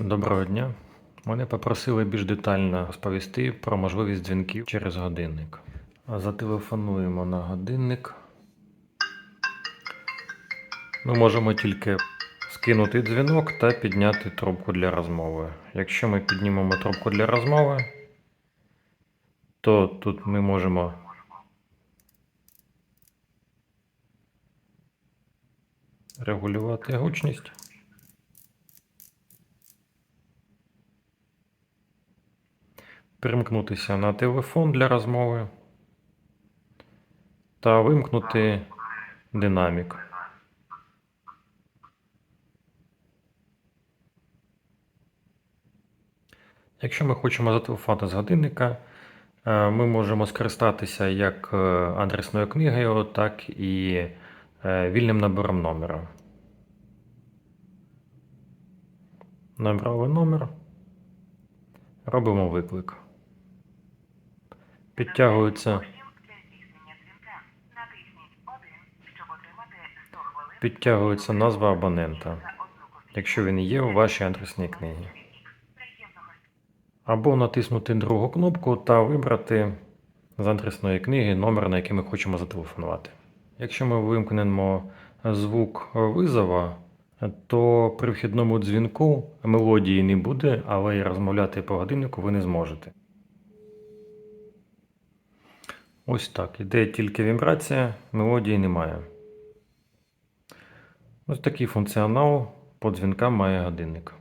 Доброго дня. Мене попросили більш детально розповісти про можливість дзвінків через годинник. Зателефонуємо на годинник. Ми можемо тільки скинути дзвінок та підняти трубку для розмови. Якщо ми піднімемо трубку для розмови, то тут ми можемо регулювати гучність. Перемкнутися на телефон для розмови та вимкнути динамік. Якщо ми хочемо зателефонувати з годинника, е, ми можемо скористатися як е, адресною книгою, так і е, вільним набором номера. Набрали номер. Робимо виклик. Хвилин підтягується назва абонента, якщо він є у вашій адресній книгі. Або натиснути другу кнопку та вибрати з адресної книги номер, на який ми хочемо зателефонувати. Якщо ми вимкнемо звук визова, то при вхідному дзвінку мелодії не буде, але й розмовляти по годиннику ви не зможете. Ось так. Іде тільки вібрація, мелодії немає. Ось такий функціонал по дзвінкам має годинник.